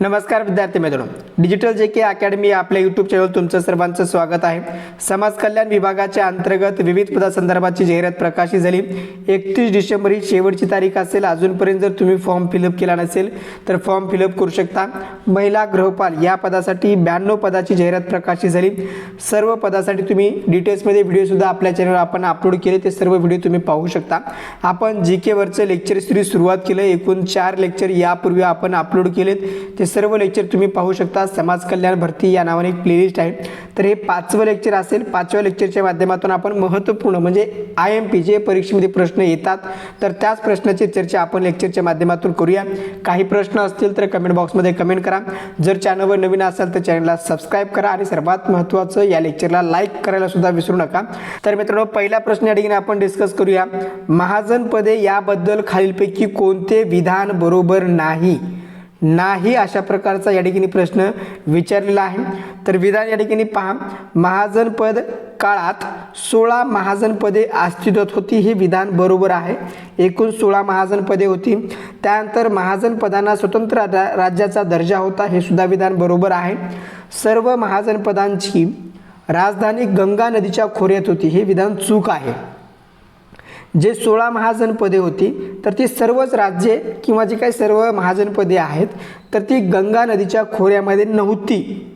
नमस्कार विद्यार्थी मित्रांनो. डिजिटल जे के अकॅडमी आपल्या यूट्यूब चॅनल तुमचं सर्वांचं स्वागत आहे. समाज कल्याण विभागाच्या अंतर्गत विविध पदासंदर्भाची जाहिरात प्रकाशित झाली. एकतीस डिसेंबर ही शेवटची तारीख असेल. अजूनपर्यंत जर तुम्ही फॉर्म फिलअप केला नसेल तर फॉर्म फिलअप करू शकता. महिला गृहपाल या पदासाठी ब्याण्णव पदाची जाहिरात प्रकाशित झाली. सर्व पदासाठी तुम्ही डिटेल्समध्ये व्हिडिओसुद्धा आपल्या चॅनलवर आपण अपलोड केले. ते सर्व व्हिडिओ तुम्ही पाहू शकता. आपण जी केवरचं लेक्चर सिरीज सुरुवात केलं. एकूण चार लेक्चर यापूर्वी आपण अपलोड केलेत. ते सर्व लेक्चर तुम्ही पाहू शकता. समाज कल्याण भरती या नावाने एक प्लेलिस्ट आहे. तर हे पाचवं लेक्चर असेल. पाचव्या लेक्चरच्या माध्यमातून आपण महत्त्वपूर्ण म्हणजे आय एम पी जे परीक्षेमध्ये प्रश्न येतात तर त्याच प्रश्नाची चर्चा आपण लेक्चरच्या माध्यमातून करूया. काही प्रश्न असतील तर कमेंट बॉक्समध्ये कमेंट करा. जर चॅनलवर नवीन असाल तर चॅनलला सबस्क्राईब करा आणि सर्वात महत्त्वाचं या लेक्चरला लाईक करायला सुद्धा विसरू नका. तर मित्रांनो पहिला प्रश्न या ठिकाणी आपण डिस्कस करूया. महाजन पदे याबद्दल खालीलपैकी कोणते विधान बरोबर नाही? नाही अशा प्रकारचा या ठिकाणी प्रश्न विचारलेला आहे. तर विधान या ठिकाणी पहा. महाजनपद काळात सोळा महाजनपदे अस्तित्वात होती हे विधान बरोबर आहे. एकूण सोळा महाजनपदे होती. त्यानंतर महाजनपदांना स्वतंत्र रा- राज्याचा दर्जा होता हे सुद्धा विधान बरोबर आहे. सर्व महाजनपदांची राजधानी गंगा नदीच्या खोऱ्यात होती हे विधान चूक आहे. जे सोळा महाजनपदे होती तर ती सर्वच राज्ये किंवा जी काही सर्व महाजनपदे आहेत तर ती गंगा नदीच्या खोऱ्यामध्ये नव्हती.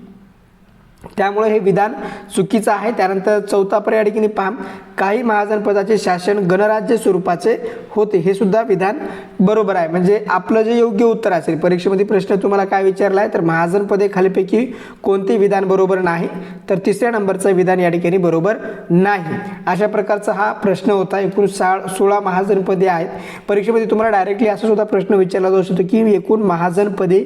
त्यामुळे हे विधान चुकीचं आहे. त्यानंतर चौथा पर्याय ठिकाणी पहा. काही महाजनपदाचे शासन गणराज्य स्वरूपाचे होते. हे सुद्धा विधान बरोबर आहे. म्हणजे आपलं जे योग्य उत्तर असेल परीक्षेमध्ये प्रश्न तुम्हाला काय विचारला आहे तर महाजनपदे खालीपैकी कोणते विधान बरोबर नाही तर तिसऱ्या नंबरचं विधान या ठिकाणी बरोबर नाही. अशा प्रकारचा हा प्रश्न होता. एकूण सा सोळा महाजनपदे आहेत. परीक्षेमध्ये तुम्हाला डायरेक्टली असा सुद्धा प्रश्न विचारला जाऊ शकतो की एकूण महाजनपदे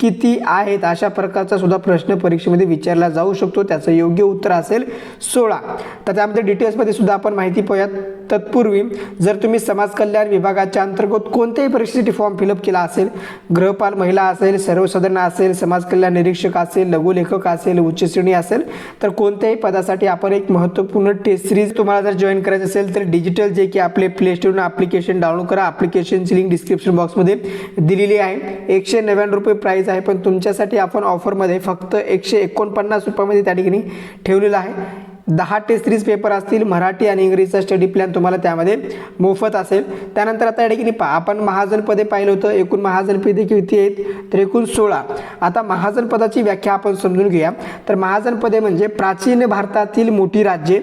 किती आहेत अशा प्रकारचा सुद्धा प्रश्न परीक्षेमध्ये विचारला जाऊ शकतो त्याचं योग्य उत्तर असेल सोळा. तर त्यामध्ये डिटेल्समध्ये सुद्धा आपण माहिती पाहूयात. तत्पूर्वी जर तुम्ही समाज कल्याण विभागाच्या अंतर्गत कोणत्याही परीक्षेसाठी फॉर्म फिलअप केला असेल गृहपाल महिला असेल सर्वसाधारण असेल समाज कल्याण निरीक्षक असेल लघुलेखक असेल उच्च श्रेणी असेल तर कोणत्याही पदासाठी आपण एक महत्त्वपूर्ण टेस्ट सिरीज तुम्हाला जर जॉईन करायचं असेल तर डिजिटल जे की आपले प्ले स्टोरनं ॲप्लिकेशन डाउनलोड करा. ॲप्लिकेशनची लिंक डिस्क्रिप्शन बॉक्समध्ये दिलेली आहे. एकशे नव्याण्णव रुपये प्राईस आहे पण तुमच्यासाठी आपण ऑफरमध्ये फक्त एकशे एकोणपन्नास रुपयामध्ये त्या ठिकाणी ठेवलेलं आहे. दहा टेस्ट सिरीज पेपर असतील मराठी आणि इंग्रजीचा स्टडी प्लॅन तुम्हाला त्यामध्ये मोफत असेल. त्यानंतर आता या ठिकाणी पहा आपण महाजनपदे पाहिलं होतं. एकूण महाजनपदे किती आहेत तर एकूण सोळा. आता महाजनपदाची व्याख्या आपण समजून घेऊया. तर महाजनपदे म्हणजे प्राचीन भारतातील मोठी राज्ये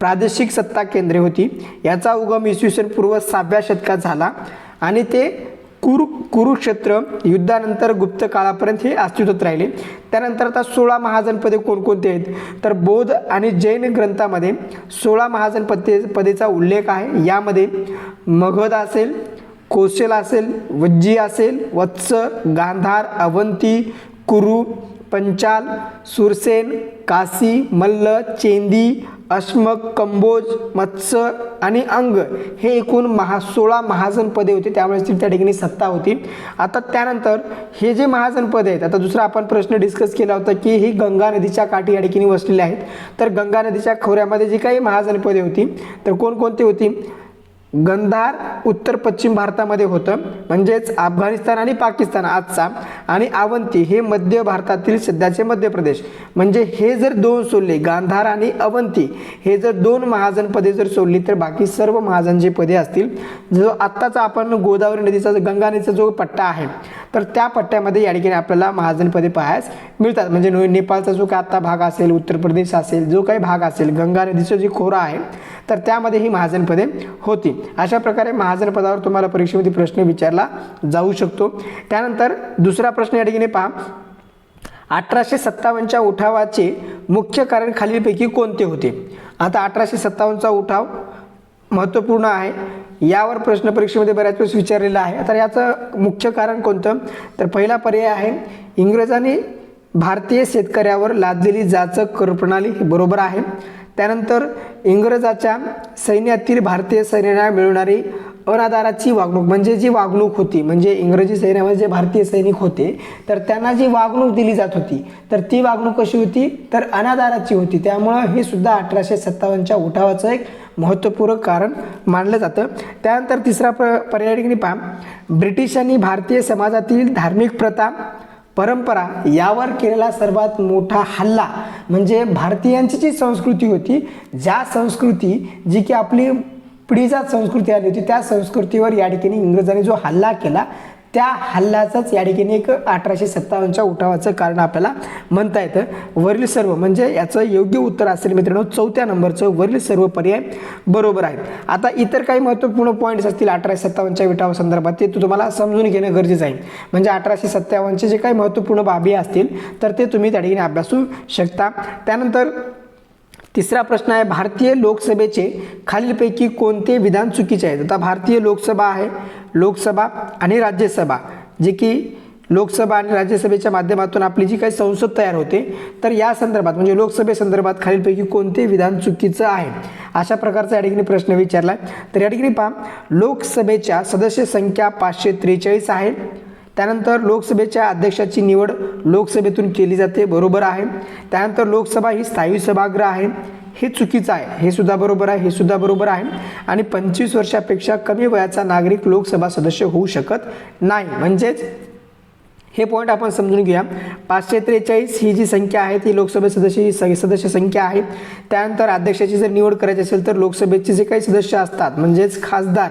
प्रादेशिक सत्ता केंद्रे होती. याचा उगम इसवी सन पूर्व सहाव्या शतकात झाला. आणि ते कुरु कुरुक्षेत्र युद्धानंतर गुप्त काळापर्यंत हे अस्तित्वात राहिले. त्यानंतर आता सोळा महाजनपदे कोणकोणते आहेत? तर बौद्ध आणि जैन ग्रंथामध्ये सोळा महाजनपदे पदेचा उल्लेख आहे. यामध्ये मगध असेल कोसेल असेल वज्जी असेल वत्स गांधार अवंती कुरु पंचाल सुरसेन काशी मल्ल चेंदी अश्मक कंबोज मत्स्य आणि अंग हे एकूण महा सोळा महाजनपदे होती. त्यामुळे ती त्या ठिकाणी सत्ता होती. आता त्यानंतर हे जे महाजनपदे आहेत आता दुसरा आपण प्रश्न डिस्कस केला होता की ही गंगा नदीच्या काठी या ठिकाणी वसलेले आहेत. तर गंगा नदीच्या खोऱ्यामध्ये जी काही महाजनपदे होती तर कोणकोणती होती? गंधार उत्तर पश्चिम भारतामध्ये होतं. म्हणजेच अफगाणिस्तान आणि पाकिस्तान आजचा. आणि अवंती हे मध्य भारतातील सध्याचे मध्य प्रदेश. म्हणजे हे जर दोन सोडले गांधार आणि अवंती हे जर दोन महाजन पदे जर सोडली तर बाकी सर्व महाजन जे पदे असतील जो आत्ताचा आपण गोदावरी नदीचा जो गंगा नदीचा जो पट्टा आहे तर त्या पट्ट्यामध्ये या ठिकाणी आपल्याला महाजन पदे पाहायस मिळतात. म्हणजे नेपाळचा जो काही आत्ता भाग असेल उत्तर प्रदेश असेल जो काही भाग असेल गंगा नदीचं जे खोरा आहे तर त्यामध्ये ही महाजन पदे होती. अशा प्रकारे महाजन पदावर तुम्हाला परीक्षेमध्ये प्रश्न विचारला जाऊ शकतो. त्यानंतर दुसरा प्रश्न या ठिकाणी पहा. अठराशे सत्तावन्नच्या उठावाचे मुख्य कारण खालीलपैकी कोणते होते? आता अठराशे सत्तावन्नचा उठाव महत्त्वपूर्ण आहे. यावर प्रश्न परीक्षेमध्ये बऱ्याच वेळेस विचारलेला आहे. तर याचं मुख्य कारण कोणतं? तर पहिला पर्याय आहे इंग्रजांनी भारतीय शेतकऱ्यावर लादलेली जाचक कर प्रणाली बरोबर आहे. त्यानंतर इंग्रजाच्या सैन्यातील भारतीय सैन्याला मिळणारी अनादाराची वागणूक म्हणजे जी वागणूक होती म्हणजे इंग्रजी सैन्यामध्ये जे भारतीय सैनिक होते तर त्यांना जी वागणूक दिली जात होती तर ती वागणूक कशी होती? तर अनादाराची होती. त्यामुळं हे सुद्धा अठराशे सत्तावन्नच्या उठावाचं एक महत्त्वपूर्ण कारण मानलं जातं. त्यानंतर तिसरा प पर्याय पहा. ब्रिटिशांनी भारतीय समाजातील धार्मिक प्रथा परंपरा यावर केलेला सर्वात मोठा हल्ला म्हणजे भारतीयांची जी संस्कृती होती ज्या संस्कृती जी की आपली पिढीजात संस्कृती आली होती त्या संस्कृतीवर या ठिकाणी इंग्रजांनी जो हल्ला केला त्या हल्ल्याचंच या ठिकाणी एक अठराशे सत्तावन्नच्या उठावाचं कारण आपल्याला म्हणता येतं. वरील सर्व म्हणजे याचं योग्य उत्तर असेल मित्रांनो चौथ्या नंबरचं वरील सर्व पर्याय बरोबर आहेत. आता इतर काही महत्त्वपूर्ण पॉईंट्स असतील अठराशे सत्तावन्नच्या विटावा संदर्भात ते तुम्हाला समजून घेणं गरजेचं आहे. म्हणजे अठराशे सत्तावन्नचे जे काही महत्त्वपूर्ण बाबी असतील तर ते तुम्ही त्या ठिकाणी अभ्यासू शकता. त्यानंतर तिसरा प्रश्न आहे भारतीय लोकसभेचे खालीलपैकी कोणते विधान चुकीचे आहेत? आता भारतीय लोकसभा आहे लोकसभा आणि राज्यसभा जे की लोकसभा आणि राज्यसभेच्या माध्यमातून आपली जी काही संसद तयार होते तर या संदर्भात म्हणजे लोकसभेसंदर्भात खालीलपैकी कोणते विधान चुकीचं आहे? अशा प्रकारचा या ठिकाणी प्रश्न विचारला आहे तर या ठिकाणी पहा लोकसभेच्या सदस्य संख्या पाचशे त्रेचाळीस आहे त्यानंतर लोकसभेच्या अध्यक्षाची निवड लोकसभेतून केली जाते बरोबर आहे. त्यानंतर लोकसभा ही स्थायी सभागृह आहे. हे चुकीचं आहे. हे सुद्धा बरोबर आहे हे सुद्धा बरोबर आहे. आणि पंचवीस वर्षापेक्षा कमी वयाचा नागरिक लोकसभा सदस्य होऊ शकत नाही. म्हणजेच हे पॉईंट आपण समजून घेऊया. पाचशे त्रेचाळीस ही जी संख्या आहे ती लोकसभे सदस्य ही स- सदस्य संख्या आहे. त्यानंतर अध्यक्षाची जर निवड करायची असेल तर लोकसभेचे जे काही सदस्य असतात म्हणजेच खासदार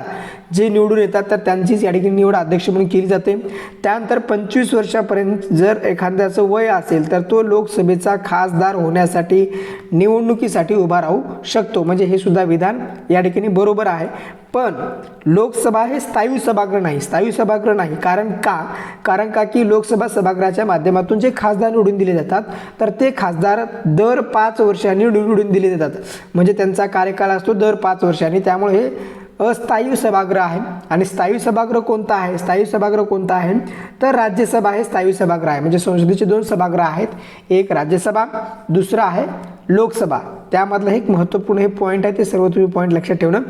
जे निवडून येतात तर त्यांचीच या ठिकाणी निवड अध्यक्ष म्हणून केली जाते. त्यानंतर पंचवीस वर्षापर्यंत जर एखाद्याचं वय असेल तर तो लोकसभेचा खासदार होण्यासाठी निवडणुकीसाठी उभा राहू शकतो. म्हणजे हे सुद्धा विधान या ठिकाणी बरोबर आहे. पण लोकसभा हे स्थायी सभागृह नाही. स्थायी सभागृह नाही. कारण का? कारण का की लोक लोकसभा सभागृहाच्या माध्यमातून जे खासदार निवडून दिले जातात तर ते खासदार दर पाच वर्षांनी निवडून दिले जातात. म्हणजे त्यांचा कार्यकाळ असतो दर पाच वर्षांनी. त्यामुळे हे अस्थायी सभागृह आहे. आणि स्थायी सभागृह कोणता आहे? स्थायी सभागृह कोणता आहे? तर राज्यसभा हे स्थायी सभागृह आहे. म्हणजे संसदेचे दोन सभागृह आहेत. एक राज्यसभा दुसरं आहे लोकसभा. त्यामधलं एक महत्त्वपूर्ण हे पॉईंट आहे ते सर्व तुम्ही पॉईंट लक्षात ठेवणं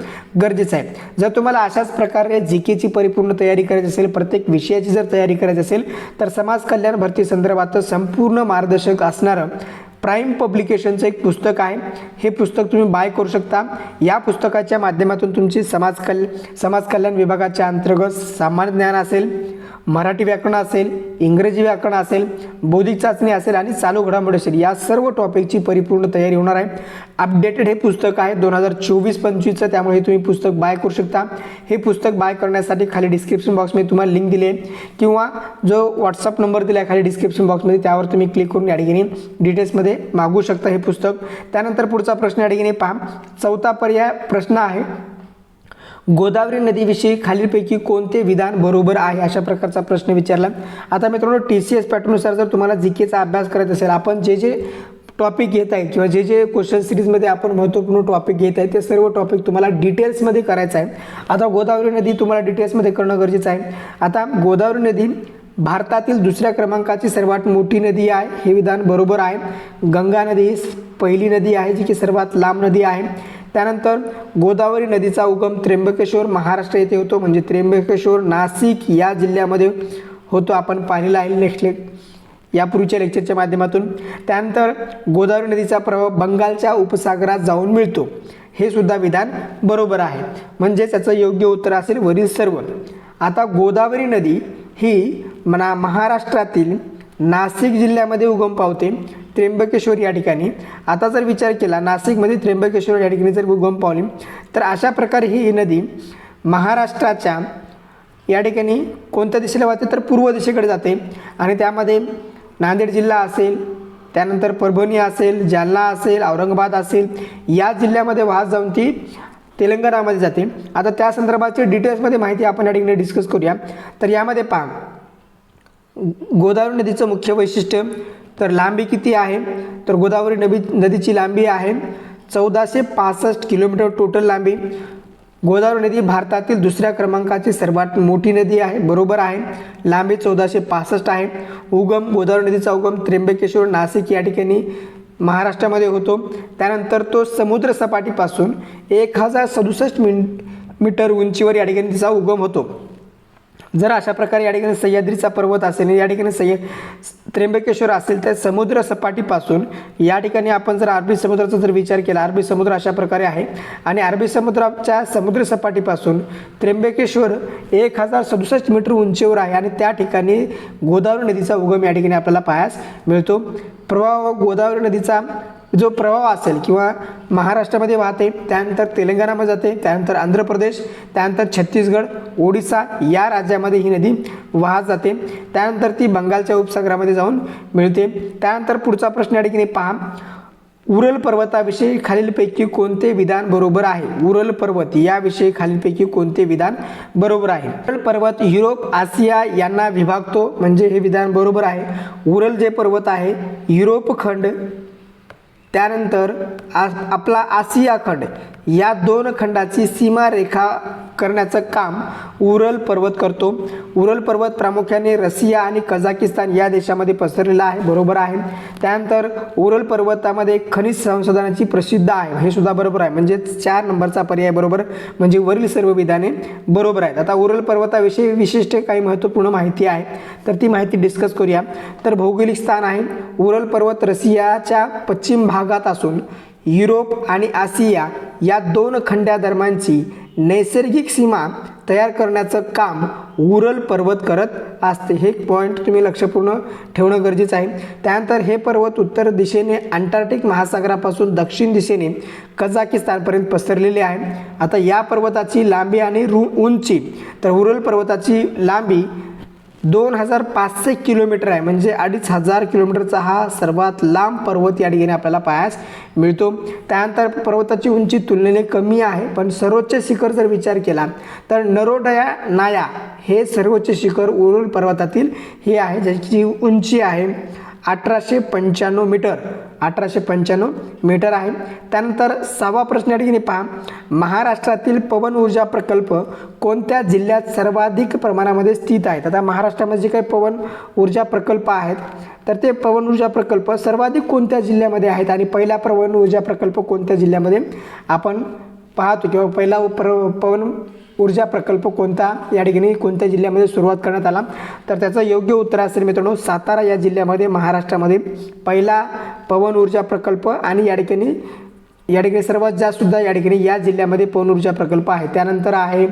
गरजेचं आहे. जर तुम्हाला अशाच प्रकारे जी केची परिपूर्ण तयारी करायची असेल प्रत्येक विषयाची जर तयारी करायची असेल तर समाज कल्याण भरती संदर्भात संपूर्ण मार्गदर्शक असणारं प्राईम पब्लिकेशनचं एक पुस्तक आहे. हे पुस्तक तुम्ही बाय करू शकता. या पुस्तकाच्या माध्यमातून तुमची समाज कल समाज कल्याण विभागाच्या अंतर्गत सामान्य ज्ञान असेल मराठी व्याकरण असेल इंग्रजी व्याकरण असेल बौद्धिक चाचणी असेल आणि चालू घडामोडी असेल या सर्व टॉपिकची परिपूर्ण तयारी होणार आहे. अपडेटेड हे पुस्तक आहे दोन हजार चोवीस पंचवीसचं त्यामुळे तुम्ही पुस्तक बाय करू शकता. हे पुस्तक बाय करण्यासाठी खाली डिस्क्रिप्शन बॉक्समध्ये तुम्हाला लिंक दिली आहे. किंवा जो व्हॉट्सअप नंबर दिला आहे खाली डिस्क्रिप्शन बॉक्समध्ये त्यावर तुम्ही क्लिक करून या ठिकाणी डिटेल्समध्ये मागू शकता हे पुस्तक. त्यानंतर पुढचा प्रश्न या ठिकाणी पहा. चौथा पर्याय प्रश्न आहे. गोदावरी नदीविषयी खालीलपैकी कोणते विधान बरोबर आहे अशा प्रकारचा प्रश्न विचारला. आता मित्रांनो टी सी एस पॅटर्ननुसार जर तुम्हाला जी केचा अभ्यास करायचा असेल आपण जे जे टॉपिक घेत आहे किंवा जे जे क्वेश्चन सिरीजमध्ये आपण महत्त्वपूर्ण टॉपिक घेत आहे ते सर्व टॉपिक तुम्हाला डिटेल्समध्ये करायचं आहे. आता गोदावरी नदी तुम्हाला डिटेल्समध्ये करणं गरजेचं आहे. आता गोदावरी नदी भारतातील दुसऱ्या क्रमांकाची सर्वात मोठी नदी आहे हे विधान बरोबर आहे. गंगा नदी ही पहिली नदी आहे जी की सर्वात लांब नदी आहे. त्यानंतर गोदावरी नदीचा उगम त्र्यंबकेश्वर महाराष्ट्र येथे होतो. म्हणजे त्र्यंबकेश्वर नाशिक या जिल्ह्यामध्ये होतो. आपण पाहिलेला आहे नेक्स्ट लेक यापूर्वीच्या लेक्चरच्या माध्यमातून. त्यानंतर गोदावरी नदीचा प्रभाव बंगालच्या उपसागरात जाऊन मिळतो. हे सुद्धा विधान बरोबर आहे. म्हणजेच त्याचं योग्य उत्तर असेल वरील सर्व. आता गोदावरी नदी ही म्हणा महाराष्ट्रातील नाशिक जिल्ह्यामध्ये उगम पावते. त्र्यंबकेश्वर या ठिकाणी. आता जर विचार केला नाशिकमध्ये त्र्यंबकेश्वर या ठिकाणी जर उगम पावली तर अशा प्रकारे ही नदी महाराष्ट्राच्या या ठिकाणी कोणत्या दिशेला वाहते? तर पूर्व दिशेकडे जाते. आणि त्यामध्ये नांदेड जिल्हा असेल त्यानंतर परभणी असेल जालना असेल औरंगाबाद असेल या जिल्ह्यामध्ये वाहत जाऊन ती तेलंगणामध्ये जाते. आता त्या संदर्भाची डिटेल्समध्ये माहिती आपण या ठिकाणी डिस्कस करूया. तर यामध्ये पहा गोदावरी नदीचं मुख्य वैशिष्ट्य तर लांबी किती आहे? तर गोदावरी नदी नदीची लांबी आहे चौदाशे पासष्ट किलोमीटर टोटल लांबी. गोदावरी नदी भारतातील दुसऱ्या क्रमांकाची सर्वात मोठी नदी आहे बरोबर आहे. लांबी चौदाशे पासष्ट आहे. उगम गोदावरी नदीचा उगम त्र्यंबकेश्वर नाशिक या ठिकाणी महाराष्ट्रामध्ये होतो. त्यानंतर तो समुद्र सपाटीपासून एक हजार सदुसष्ट मिन मीटर उंचीवर या ठिकाणी तिचा उगम होतो. जर अशा प्रकारे या ठिकाणी सह्याद्रीचा पर्वत असेल या ठिकाणी सह्य त्र्यंबकेश्वर असेल तर समुद्र सपाटीपासून या ठिकाणी आपण जर अरबी समुद्राचा जर विचार केला अरबी समुद्र अशा प्रकारे आहे आणि अरबी समुद्राच्या समुद्र सपाटीपासून त्र्यंबकेश्वर एक हजार सदुसष्ट मीटर उंचीवर आहे आणि त्या ठिकाणी गोदावरी नदीचा उगम या ठिकाणी आपल्याला पाहायस मिळतो. प्रवाह गोदावरी नदीचा जो प्रवाह असेल किंवा महाराष्ट्रामध्ये वाहते त्यानंतर तेलंगणामध्ये जाते त्यानंतर आंध्र प्रदेश त्यानंतर छत्तीसगड ओडिसा या राज्यामध्ये ही नदी वाहत जाते. त्यानंतर ती बंगालच्या उपसागरामध्ये जाऊन मिळते. त्यानंतर पुढचा प्रश्न या ठिकाणी पहा. उरल पर्वताविषयी खालीलपैकी कोणते विधान बरोबर आहे? उरल पर्वत याविषयी खालीलपैकी कोणते विधान बरोबर आहे? उरल पर्वत युरोप आशिया यांना विभागतो. म्हणजे हे विधान बरोबर आहे. उरल जे पर्वत आहे युरोप खंड त्यानंतर आ आपला आसिया खंड. या दोन खंडाची सीमारेखा करण्याचं काम उरल पर्वत करतो. उरल पर्वत प्रामुख्याने रशिया आणि कझाकिस्तान या देशामध्ये पसरलेला आहे बरोबर आहे. त्यानंतर उरल पर्वतामध्ये खनिज संशोधनाची प्रसिद्ध आहे हे सुद्धा बरोबर आहे. म्हणजे चार नंबरचा पर्याय बरोबर म्हणजे वरील सर्व विधाने बरोबर आहेत. आता उरल पर्वताविषयी विशिष्ट काही महत्त्वपूर्ण माहिती आहे तर ती माहिती डिस्कस करूया. तर भौगोलिक स्थान आहे. उरल पर्वत रशियाच्या पश्चिम भागात असून युरोप आणि आशिया या दोन खंड्यादरम्यानची नैसर्गिक सीमा तयार करण्याचं काम उरल पर्वत करत असते. हे पॉईंट तुम्ही लक्षपूर्ण ठेवणं गरजेचं आहे. त्यानंतर हे पर्वत उत्तर दिशेने अंटार्क्टिक महासागरापासून दक्षिण दिशेने कझाकिस्तानपर्यंत पसरलेले आहे. आता या पर्वताची लांबी आणि रु उंची तर उरल पर्वताची लांबी दोन हजार पाचशे किलोमीटर आहे. म्हणजे अडीच हजार किलोमीटरचा हा सर्वात लांब पर्वत या ठिकाणी आपल्याला पायास मिळतो. त्यानंतर पर्वताची उंची तुलनेने कमी आहे पण सर्वोच्च शिखर जर विचार केला तर नरोडया नाया हे सर्वोच्च शिखर उरुल पर्वतातील हे आहे ज्याची उंची आहे अठराशे पंच्याण्णव मीटर. अठराशे पंच्याण्णव मीटर आहे. त्यानंतर सहावा प्रश्न या ठिकाणी पहा. महाराष्ट्रातील पवन ऊर्जा प्रकल्प कोणत्या जिल्ह्यात सर्वाधिक प्रमाणामध्ये स्थित आहेत? आता महाराष्ट्रामध्ये जे काही पवन ऊर्जा प्रकल्प आहेत तर ते पवन ऊर्जा प्रकल्प सर्वाधिक कोणत्या जिल्ह्यामध्ये आहेत? आणि पहिला पवन ऊर्जा प्रकल्प कोणत्या जिल्ह्यामध्ये आपण पाहतो? किंवा पहिला प्र पवन ऊर्जा प्रकल्प कोणता या ठिकाणी कोणत्या जिल्ह्यामध्ये सुरुवात करण्यात आला? तर त्याचं योग्य उत्तर असेल मित्रांनो सातारा या जिल्ह्यामध्ये महाराष्ट्रामध्ये पहिला पवन ऊर्जा प्रकल्प आणि या ठिकाणी या ठिकाणी सर्वात जास्त सुद्धा या ठिकाणी या जिल्ह्यामध्ये पवन ऊर्जा प्रकल्प आहे. त्यानंतर आहे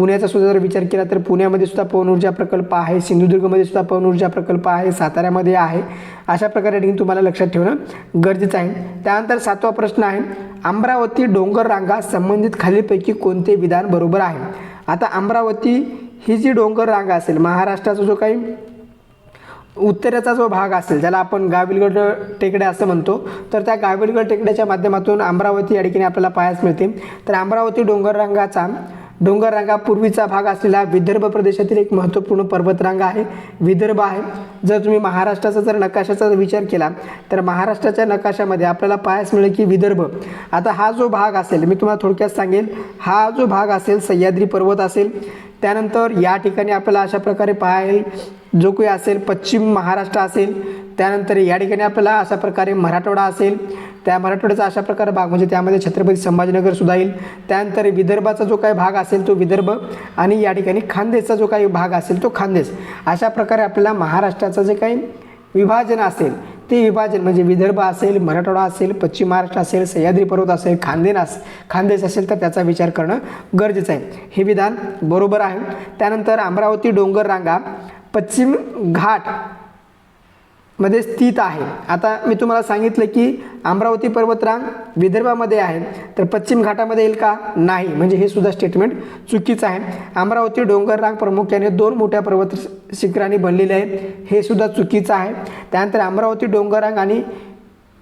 पुण्याचा सुद्धा जर विचार केला तर पुण्यामध्ये सुद्धा पवन ऊर्जा प्रकल्प आहे सिंधुदुर्गमध्ये सुद्धा पवन ऊर्जा प्रकल्प आहे साताऱ्यामध्ये आहे. अशा प्रकारे ठिकाणी तुम्हाला लक्षात ठेवणं गरजेचं आहे. त्यानंतर सातवा प्रश्न आहे अमरावती डोंगर रांगा संबंधित खालीलपैकी कोणते विधान बरोबर आहे? आता अमरावती ही जी डोंगर रांगा असेल महाराष्ट्राचा जो काही उत्तरेचा जो भाग असेल ज्याला आपण गाविलगड टेकड्या असं म्हणतो तर त्या गाविलगड टेकड्याच्या माध्यमातून अमरावती या ठिकाणी आपल्याला पाहायला मिळते. तर अमरावती डोंगररांगाचा डोंगररांगा पूर्वीचा भाग असलेला विदर्भ प्रदेशातील एक महत्त्वपूर्ण पर्वतरांगा आहे. विदर्भ आहे. जर तुम्ही महाराष्ट्राचा जर नकाशाचा जर विचार केला तर महाराष्ट्राच्या नकाशामध्ये आपल्याला पाहायला मिळेल की विदर्भ. आता हा जो भाग असेल मी तुम्हाला थोडक्यात सांगेल हा जो भाग असेल सह्याद्री पर्वत असेल त्यानंतर या ठिकाणी आपल्याला अशा प्रकारे पाहायला जो काही असेल पश्चिम महाराष्ट्र असेल त्यानंतर या ठिकाणी आपल्याला अशा प्रकारे मराठवाडा असेल त्या मराठवाड्याचा अशा प्रकारे भाग म्हणजे त्यामध्ये छत्रपती संभाजीनगर सुद्धा येईल. त्यानंतर विदर्भाचा जो काही भाग असेल तो विदर्भ आणि या ठिकाणी खानदेशचा जो काही भाग असेल तो खानदेश. अशा प्रकारे आपल्याला महाराष्ट्राचं जे काही विभाजन असेल ते विभाजन म्हणजे विदर्भ असेल मराठवाडा असेल पश्चिम महाराष्ट्र असेल सह्याद्री पर्वत असेल खानदेन अस खानदेश असेल तर त्याचा विचार करणं गरजेचं आहे. हे विधान बरोबर आहे. त्यानंतर अमरावती डोंगर रांगा पश्चिम घाट मध्ये स्थित आहे. आता मी तुम्हाला सांगितलं की अमरावती पर्वतरांग विदर्भामध्ये आहे. तर पश्चिम घाटामध्ये येईल का? नाही. म्हणजे हे सुद्धा स्टेटमेंट चुकीचं आहे. अमरावती डोंगररांग प्रामुख्याने दोन मोठ्या पर्वत शिखरांनी बनलेले आहेत. हे सुद्धा चुकीचं आहे. त्यानंतर अमरावती डोंगररांग आणि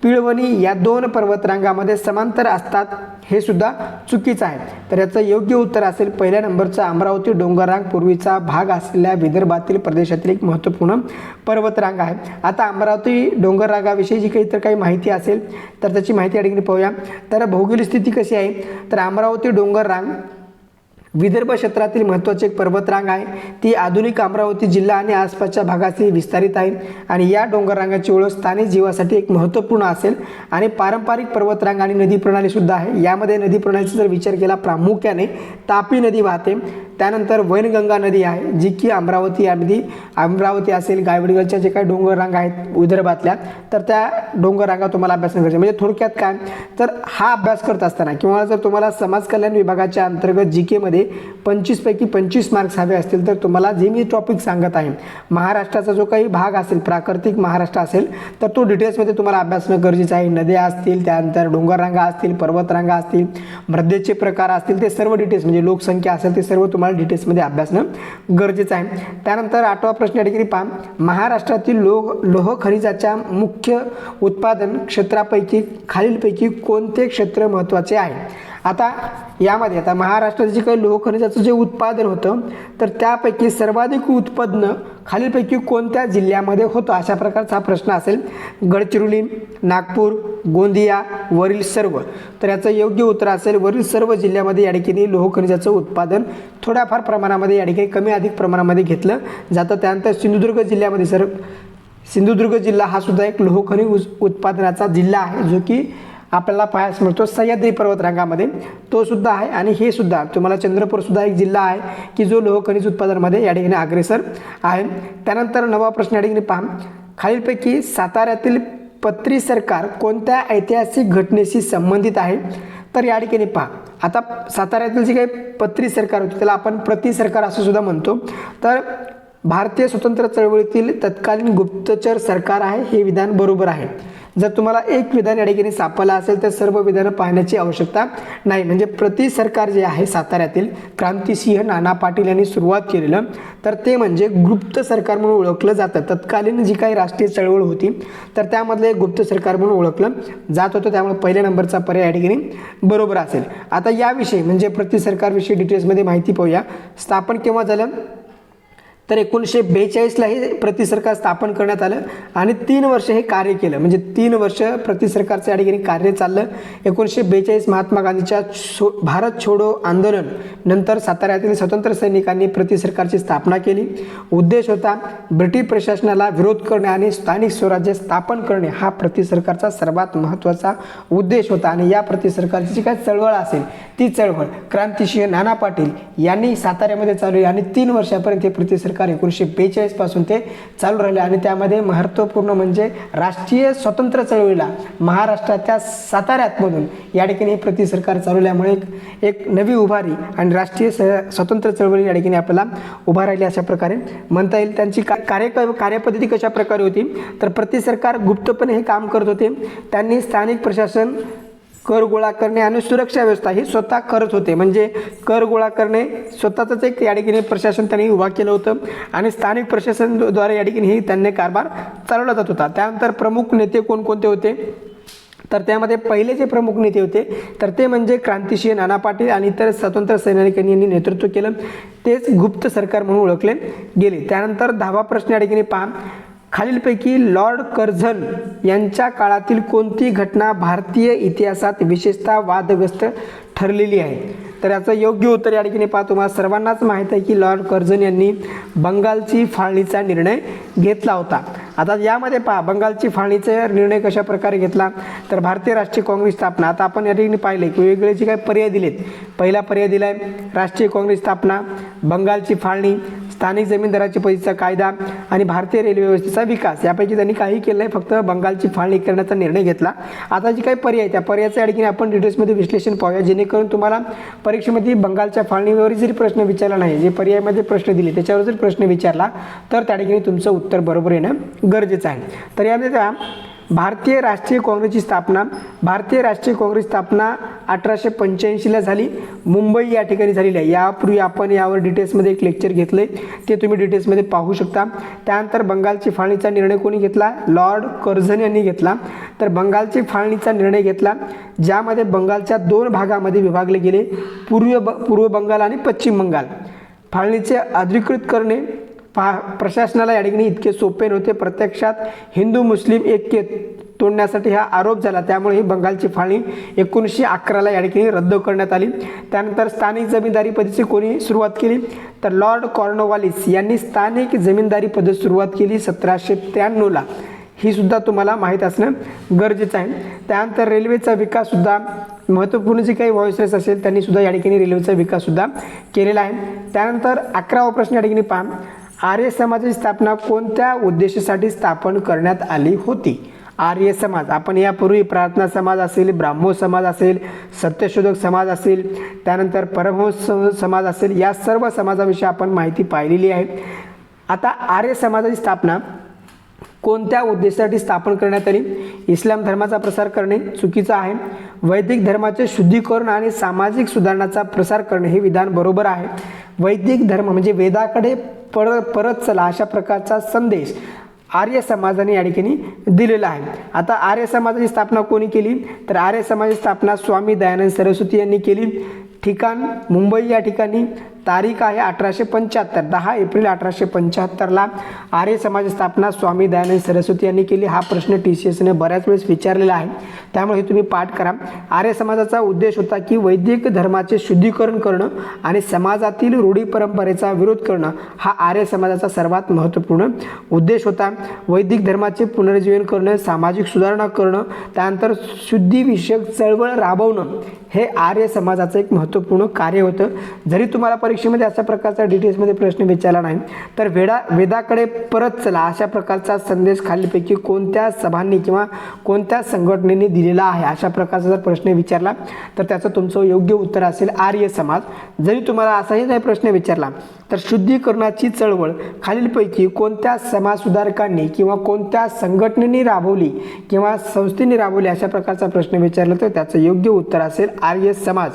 पिळवणी या दोन पर्वतरांगामध्ये समांतर असतात हे सुद्धा चुकीचं आहे. तर याचं योग्य उत्तर असेल पहिल्या नंबरचा अमरावती डोंगररांग पूर्वीचा भाग असलेल्या विदर्भातील प्रदेशातील एक महत्त्वपूर्ण पर्वतरांग आहे. आता अमरावती डोंगररांगाविषयी जी काही इतर काही माहिती असेल तर त्याची माहिती या ठिकाणी पाहूया. तर भौगोलिक स्थिती कशी आहे? तर अमरावती डोंगररांग विदर्भ क्षेत्रातील महत्त्वाची एक पर्वतरांग आहे. ती आधुनिक अमरावती जिल्हा आणि आसपासच्या भागातील विस्तारित आहे आणि या डोंगररांगाची ओळख स्थानिक जीवासाठी एक महत्त्वपूर्ण असेल आणि पारंपरिक पर्वतरांग आणि नदी प्रणालीसुद्धा आहे. यामध्ये नदी प्रणालीचा जर विचार केला प्रामुख्याने तापी नदी वाहते. त्यानंतर वैनगंगा नदी आहे जी की अमरावती यामध्ये अमरावती असेल गायवडगडच्या जे काही डोंगर रांगा आहेत विदर्भातल्या तर त्या डोंगर रांगा तुम्हाला अभ्यास करायचे म्हणजे थोडक्यात काय? तर हा अभ्यास करत असताना किंवा जर तुम्हाला समाज कल्याण विभागाच्या अंतर्गत जी केमध्ये पंचवीसपैकी पंचवीस मार्क्स हवे असतील तर तुम्हाला जे मी टॉपिक सांगत आहे महाराष्ट्राचा जो काही भाग असेल प्राकृतिक महाराष्ट्र असेल तर तो डिटेल्समध्ये तुम्हाला अभ्यासणं गरजेचं आहे. नद्या असतील त्यानंतर डोंगररांगा असतील पर्वतरांगा असतील मृदेचे प्रकार असतील ते सर्व डिटेल्स म्हणजे लोकसंख्या असेल ते सर्व तुम्हाला डिटेल्समध्ये अभ्यासणं गरजेचं आहे. त्यानंतर आठवा प्रश्न या ठिकाणी पहा. महाराष्ट्रातील लोह लोह खनिजाच्या मुख्य उत्पादन क्षेत्रापैकी खालीलपैकी कोणते क्षेत्र महत्त्वाचे आहे? आता यामध्ये आता महाराष्ट्रात जे काही लोहखनिजाचं जे उत्पादन होतं तर त्यापैकी सर्वाधिक उत्पन्न खालीलपैकी कोणत्या जिल्ह्यामध्ये होतं? अशा प्रकारचा हा प्रश्न असेल. गडचिरोली नागपूर गोंदिया वरील सर्व. तर याचं योग्य उत्तर असेल वरील सर्व जिल्ह्यामध्ये या ठिकाणी लोहखनिजाचं उत्पादन थोड्याफार प्रमाणामध्ये या ठिकाणी कमी अधिक प्रमाणामध्ये घेतलं जातं. त्यानंतर सिंधुदुर्ग जिल्ह्यामध्ये सर सिंधुदुर्ग जिल्हा हा सुद्धा एक लोहखनिज उत्पादनाचा जिल्हा आहे जो की आपल्याला पाहायला मिळतो सह्याद्री पर्वतरांगामध्ये. तो सुद्धा आहे आणि हे सुद्धा तुम्हाला चंद्रपूर सुद्धा एक जिल्हा आहे की जो लोह खनिज उत्पादनामध्ये या ठिकाणी अग्रेसर आहे. त्यानंतर नवा प्रश्न या ठिकाणी पहा. खालीलपैकी साताऱ्यातील पत्री सरकार कोणत्या ऐतिहासिक घटनेशी संबंधित आहे? तर या ठिकाणी पहा. आता साताऱ्यातील जे काही पत्री सरकार होते त्याला आपण प्रति सरकार असं सुद्धा म्हणतो. तर भारतीय स्वतंत्र चळवळीतील तत्कालीन गुप्तचर सरकार आहे हे विधान बरोबर आहे. जर तुम्हाला एक विधान या ठिकाणी सापडलं असेल तर सर्व विधानं पाहण्याची आवश्यकता नाही. म्हणजे प्रति सरकार जे आहे साताऱ्यातील क्रांतिसिंह नाना पाटील यांनी सुरुवात केलेलं तर ते म्हणजे गुप्त सरकार म्हणून ओळखलं जातं. तत्कालीन जी काही राष्ट्रीय चळवळ होती तर त्यामधलं एक गुप्त सरकार म्हणून ओळखलं जात होतं. त्यामुळे पहिल्या नंबरचा पर्याय या ठिकाणी बरोबर असेल. आता याविषयी म्हणजे प्रति सरकारविषयी डिटेल्समध्ये माहिती पाहूया. स्थापन केव्हा झालं? तर एकोणीसशे बेचाळीसला हे प्रति सरकार स्थापन करण्यात आलं आणि तीन वर्ष हे कार्य केलं. म्हणजे तीन वर्ष प्रति सरकारचं या ठिकाणी कार्य चाललं. एकोणीसशे बेचाळीस महात्मा गांधीच्या छो भारत छोडो आंदोलन नंतर साताऱ्यातील स्वतंत्र सैनिकांनी प्रति सरकारची स्थापना केली. उद्देश होता ब्रिटिश प्रशासनाला विरोध करणे आणि स्थानिक स्वराज्य स्थापन करणे. हा प्रति सरकारचा सर्वात महत्त्वाचा उद्देश होता आणि या प्रति सरकारची जी काय चळवळ असेल ती चळवळ क्रांतिसिंह नाना पाटील यांनी साताऱ्यामध्ये चालवली आणि तीन वर्षापर्यंत हे प्रति सरकार एकोणीसशे बेचाळीसपासून ते चालू राहिले. आणि त्यामध्ये महत्त्वपूर्ण म्हणजे राष्ट्रीय स्वतंत्र चळवळीला महाराष्ट्राच्या साताऱ्यातमधून या ठिकाणी हे प्रति सरकार चालवल्यामुळे एक एक नवी उभारी आणि राष्ट्रीय स स्वतंत्र चळवळी या ठिकाणी आपल्याला उभा राहिली अशा प्रकारे म्हणता येईल. त्यांची का कार्य कार्यपद्धती कशा प्रकारे होती? तर प्रति सरकार गुप्तपणे हे काम करत होते. त्यांनी स्थानिक प्रशासन कर गोळा करणे आणि सुरक्षा व्यवस्था ही स्वतः करत होते. म्हणजे कर गोळा करणे स्वतःच एक या ठिकाणी प्रशासन त्यांनी उभा केलं होतं आणि स्थानिक प्रशासनद्वारे या ठिकाणी ही त्यांनी कारभार चालवला जात होता. त्यानंतर प्रमुख नेते कोणकोणते होते? तर त्यामध्ये पहिले जे प्रमुख नेते होते तर ते म्हणजे क्रांतिसिंह नाना पाटील आणि इतर स्वतंत्र सैनिकांनी यांनी नेतृत्व केलं. तेच गुप्त सरकार म्हणून ओळखले गेले. त्यानंतर दहावा प्रश्न या ठिकाणी पहा. खालीलपैकी लॉर्ड कर्झन यांच्या काळातील कोणती घटना भारतीय इतिहासात विशेषतः वादग्रस्त ठरलेली आहे? तर याचं योग्य उत्तर या ठिकाणी पहा. तुम्हाला सर्वांनाच माहीत आहे की लॉर्ड कर्झन यांनी बंगालची फाळणीचा निर्णय घेतला होता. आता यामध्ये पहा बंगालची फाळणीचा निर्णय कशा प्रकारे घेतला? तर भारतीय राष्ट्रीय काँग्रेस स्थापना. आता आपण या ठिकाणी पाहिले की वेगवेगळे जे काही पर्याय दिलेत. पहिला पर्याय दिला आहे राष्ट्रीय काँग्रेस स्थापना बंगालची फाळणी स्थानिक जमीनदाराची पद्धतीचा कायदा आणि भारतीय रेल्वे व्यवस्थेचा विकास. यापैकी त्यांनी काही केलं नाही फक्त बंगालची फाळणी करण्याचा निर्णय घेतला. आता जे काही पर्याय त्या पर्यायाच्या ठिकाणी आपण डिटेल्समध्ये विश्लेषण पाहूया. जेणेकरून तुम्हाला परीक्षेमध्ये बंगालच्या फाळणीवर जरी प्रश्न विचारला नाही जे पर्यायामध्ये प्रश्न दिले त्याच्यावर जर प्रश्न विचारला तर त्या ठिकाणी तुमचं उत्तर बरोबर येणं गरजेचं आहे. तर यामध्ये त्या भारतीय राष्ट्रीय काँग्रेसची स्थापना भारतीय राष्ट्रीय काँग्रेस स्थापना अठराशे पंच्याऐंशीला झाली. मुंबई या ठिकाणी झालेली आहे. यापूर्वी आपण यावर डिटेल्समध्ये एक लेक्चर घेतलं आहे ते तुम्ही डिटेल्समध्ये पाहू शकता. त्यानंतर बंगालची फाळणीचा निर्णय कोणी घेतला? लॉर्ड कर्झन यांनी घेतला. तर बंगालची फाळणीचा निर्णय घेतला ज्यामध्ये बंगालच्या दोन भागामध्ये विभागले गेले. पूर्व ब पूर्व बंगाल आणि पश्चिम बंगाल. फाळणीचे अधिकृत करणे पा प्रशासनाला या ठिकाणी इतके सोपे नव्हते. प्रत्यक्षात हिंदू मुस्लिम ऐक्य तोडण्यासाठी हा आरोप झाला. त्यामुळे ही बंगालची फाळणी एकोणीसशे अकराला या ठिकाणी रद्द करण्यात आली. त्यानंतर स्थानिक जमीनदारी पद्धतीची कोणी सुरुवात केली? तर लॉर्ड कॉर्नोवालिस यांनी स्थानिक जमीनदारी पद्धत सुरुवात केली सतराशे त्र्याण्णवला. ही सुद्धा तुम्हाला माहीत असणं गरजेचं आहे. त्यानंतर रेल्वेचा विकाससुद्धा महत्त्वपूर्ण जे काही व्हॉइस रेस असेल त्यांनी सुद्धा या ठिकाणी रेल्वेचा विकाससुद्धा केलेला आहे. त्यानंतर अकरावा प्रश्न या ठिकाणी पहा. आर्य समाजाची स्थापना कोणत्या उद्देशासाठी स्थापन करण्यात आली होती? आर्य समाज आपण यापूर्वी प्रार्थना समाज असेल ब्राह्मो समाज असेल सत्यशोधक समाज असेल त्यानंतर परमहंस समाज असेल या सर्व समाजाविषयी आपण माहिती पाहिलेली आहे. आता आर्य समाजाची स्थापना कोणत्या उद्देशासाठी स्थापन करण्यात आली? इस्लाम धर्माचा प्रसार करणे चुकीचं आहे. वैदिक धर्माचे शुद्धीकरण आणि सामाजिक सुधारणाचा प्रसार करणे हे विधान बरोबर आहे. वैदिक धर्म म्हणजे वेदाकडे पर परत चला अशा प्रकारचा संदेश आर्य समाजाने या ठिकाणी दिलेला आहे. आता आर्य समाजाची स्थापना कोणी केली? तर आर्य समाजाची स्थापना स्वामी दयानंद सरस्वती यांनी केली. ठिकाण मुंबई या ठिकाणी तारीख आहे अठराशे पंच्याहत्तर दहा एप्रिल अठराशे पंच्याहत्तरला आर्य समाज स्थापना स्वामी दयानंद सरस्वती यांनी केली. हा प्रश्न टी सी एसने बऱ्याच वेळेस विचारलेला आहे. त्यामुळे हे तुम्ही पाठ करा. आर्य समाजाचा उद्देश होता की वैदिक धर्माचे शुद्धीकरण करणं आणि समाजातील रूढी परंपरेचा विरोध करणं. हा आर्य समाजाचा सर्वात महत्त्वपूर्ण उद्देश होता. वैदिक धर्माचे पुनर्जीवन करणं सामाजिक सुधारणा करणं त्यानंतर शुद्धीविषयक चळवळ राबवणं हे आर्य समाजाचं एक महत्त्वपूर्ण कार्य होतं. जरी तुम्हाला परीक्षा परीक्षेमध्ये अशा प्रकारचा डिटेल्समध्ये प्रश्न विचारला नाही. तर वेडा वेदाकडे परत चला. अशा प्रकारचा संदेश खालीलपैकी कोणत्या सभांनी किंवा कोणत्या संघटनेने दिलेला आहे? अशा प्रकारचा जर प्रश्न विचारला तर त्याचं तुमचं योग्य उत्तर असेल आर्य समाज. जरी तुम्हाला असाही नाही प्रश्न विचारला तर शुद्धीकरणाची चळवळ खालीलपैकी कोणत्या समाजसुधारकांनी किंवा कोणत्या संघटनेने राबवली किंवा संस्थेने राबवली अशा प्रकारचा प्रश्न विचारला तर त्याचं योग्य उत्तर असेल आर्य समाज.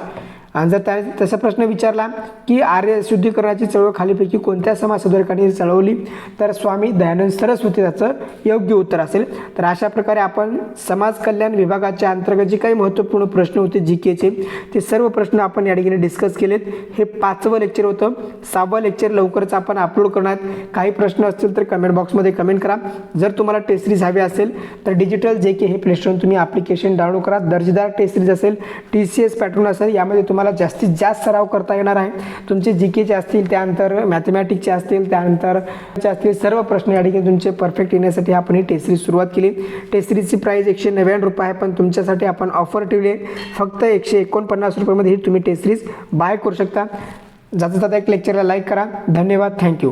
आणि जर त्या तसा प्रश्न विचारला की आर्य शुद्धीकरणाची चळवळ खालीपैकी कोणत्या समाजसुधारकांनी चळवली? तर स्वामी दयानंद सरस्वती त्याचं योग्य उत्तर असेल. तर अशा प्रकारे आपण समाज कल्याण विभागाच्या अंतर्गत जे काही महत्त्वपूर्ण प्रश्न होते जी केचे ते सर्व प्रश्न आपण या ठिकाणी डिस्कस केलेत. हे पाचवं लेक्चर होतं. सहावं लेक्चर लवकरच आपण अपलोड करणार. काही प्रश्न असतील तर कमेंट बॉक्समध्ये कमेंट करा. जर तुम्हाला टेस्ट सिरीज हवी असेल तर डिजिटल जे के हे प्लेस्टोर तुम्ही ॲप्लिकेशन डाउनलोड करा. दर्जेदार टेस्ट सिरीज असेल टी सी एस पॅटर्न असेल यामध्ये तुम्हाला तुम्हाला जास्तीत जास्त सराव करता येणार आहे. तुमचे जी केचे असतील त्यानंतर मॅथमॅटिक्सचे असतील त्यानंतर असतील सर्व प्रश्न या ठिकाणी तुमचे परफेक्ट येण्यासाठी आपण ही टेस्ट सिरीज सुरुवात केली. टेस्ट सिरीजची प्राईस एकशे नव्याण्णव रुपये आहे पण तुमच्यासाठी आपण ऑफर ठेवली फक्त एकशे एकोणपन्नास रुपयामध्ये ही तुम्ही टेस्ट सिरीज बाय करू शकता. जाता जाता एक लेक्चरला लाईक करा. धन्यवाद. थँक्यू